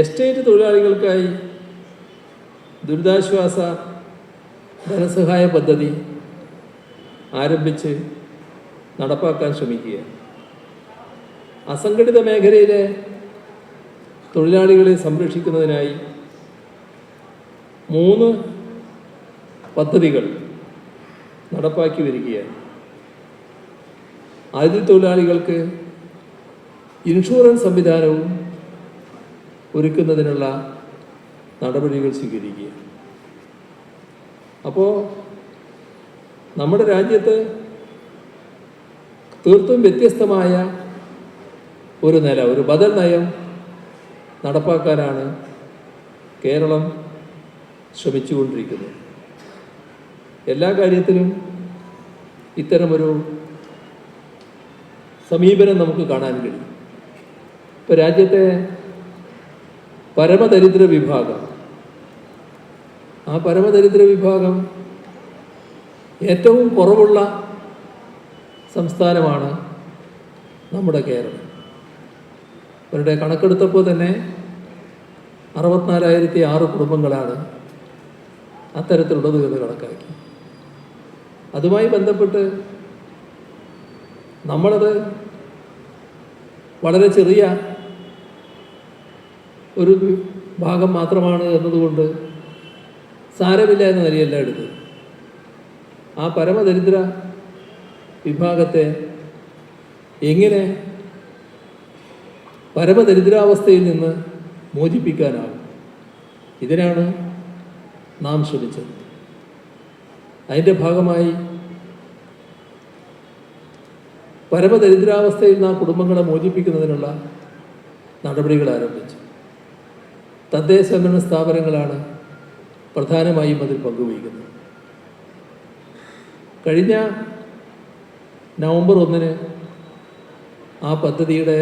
Estate തൊഴിലാളികൾക്കായി ദുരിതാശ്വാസ ധനസഹായ പദ്ധതി ആരംഭിച്ച് നടപ്പാക്കാൻ ശ്രമിക്കുക അസംഘടിത മേഖലയിലെ തൊഴിലാളികളെ സംരക്ഷിക്കുന്നതിനായി മൂന്ന് പദ്ധതികൾ നടപ്പാക്കി വരികയാണ്. അതിഥി തൊഴിലാളികൾക്ക് ഇൻഷുറൻസ് സംവിധാനവും ഒരുക്കുന്നതിനുള്ള നടപടികൾ സ്വീകരിക്കുക. അപ്പോൾ നമ്മുടെ രാജ്യത്ത് തീർത്തും വ്യത്യസ്തമായ ഒരു നില ഒരു ബദൽ നയം നടപ്പാക്കാനാണ് കേരളം ശ്രമിച്ചുകൊണ്ടിരിക്കുന്നത്. എല്ലാ കാര്യത്തിലും ഇത്തരമൊരു സമീപനം നമുക്ക് കാണാൻ കഴിയും. ഇപ്പോൾ രാജ്യത്തെ പരമദരിദ്ര വിഭാഗം. ആ പരമദരിദ്ര വിഭാഗം ഏറ്റവും കുറവുള്ള സംസ്ഥാനമാണ് നമ്മുടെ കേരളം. അവരുടെ കണക്കെടുത്തപ്പോൾ തന്നെ അറുപത്തിനാലായിരത്തി ആറ് കുടുംബങ്ങളാണ് അത്തരത്തിലുള്ളത് എന്ന് കണക്കാക്കി. അതുമായി ബന്ധപ്പെട്ട് നമ്മളത് വളരെ ചെറിയ ഒരു ഭാഗം മാത്രമാണ് എന്നതുകൊണ്ട് സാരമില്ല എന്ന നിലയല്ല എടുത്തത്. ആ പരമദരിദ്ര വിഭാഗത്തെ എങ്ങനെ പരമദരിദ്രാവസ്ഥയിൽ നിന്ന് മോചിപ്പിക്കാനാകും? ഇതിനാണ് നാം ശ്രമിച്ചത്. അതിന്റെ ഭാഗമായി പരമദരിദ്രാവസ്ഥയിൽ ആ കുടുംബങ്ങളെ മോചിപ്പിക്കുന്നതിനുള്ള നടപടികൾ ആരംഭിച്ചു. തദ്ദേശ ഭരണ സ്ഥാപനങ്ങളാണ് പ്രധാനമായും അതിൽ പങ്കുവഹിക്കുന്നത്. കഴിഞ്ഞ നവംബർ ഒന്നിന് ആ പദ്ധതിയുടെ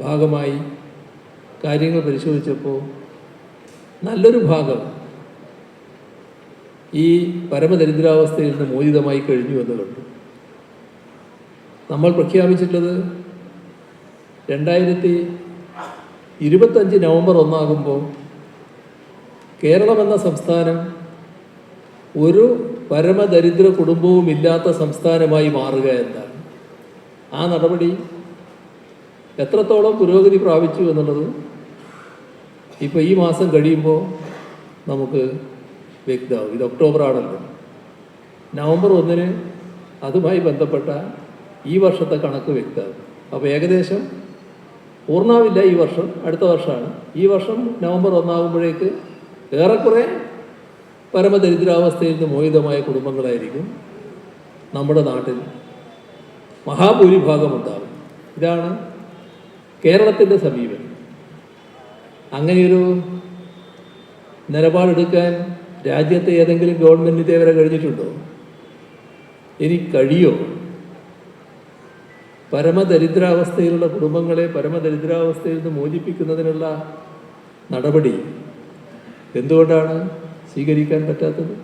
ഭാഗമായി കാര്യങ്ങൾ പരിശോധിച്ചപ്പോൾ നല്ലൊരു ഭാഗം ഈ പരമദരിദ്രാവസ്ഥയിൽ നിന്ന് മോചിതമായി കഴിഞ്ഞു എന്ന് കണ്ടു. നമ്മൾ പ്രഖ്യാപിച്ചിട്ടുള്ളത് രണ്ടായിരത്തി ഇരുപത്തഞ്ച് നവംബർ ഒന്നാകുമ്പോൾ കേരളം എന്ന സംസ്ഥാനം ഒരു പരമദരിദ്ര കുടുംബവും ഇല്ലാത്ത സംസ്ഥാനമായി മാറുക എന്നാണ്. ആ നടപടി എത്രത്തോളം പുരോഗതി പ്രാപിച്ചു എന്നുള്ളത് ഇപ്പോൾ ഈ മാസം കഴിയുമ്പോൾ നമുക്ക് വ്യക്തമാവും. ഇത് ഒക്ടോബർ ആണല്ലോ. നവംബർ ഒന്നിന് അതുമായി ബന്ധപ്പെട്ട ഈ വർഷത്തെ കണക്ക് വ്യക്തമാകും. അപ്പോൾ ഏകദേശം പൂർണാവില്ല ഈ വർഷം അടുത്ത വർഷമാണ്. ഈ വർഷം നവംബർ ഒന്നാകുമ്പോഴേക്ക് ഏറെക്കുറെ പരമദരിദ്രാവസ്ഥയിൽ നിന്ന് മോഹിതമായ കുടുംബങ്ങളായിരിക്കും നമ്മുടെ നാട്ടിൽ മഹാഭൂരിഭാഗം ഉണ്ടാകും ഇതാണ് കേരളത്തിന്റെ സമീപനം. അങ്ങനെയൊരു നിലപാടെടുക്കാൻ രാജ്യത്തെ ഏതെങ്കിലും ഗവൺമെന്റ് ഇതേവരെ കഴിഞ്ഞിട്ടുണ്ടോ? ഇനി കഴിയോ? പരമദരിദ്രാവസ്ഥയിലുള്ള കുടുംബങ്ങളെ പരമദരിദ്രാവസ്ഥയിൽ നിന്ന് മോചിപ്പിക്കുന്നതിനുള്ള നടപടി എന്തുകൊണ്ടാണ് സ്വീകരിക്കാൻ പറ്റാത്തത്?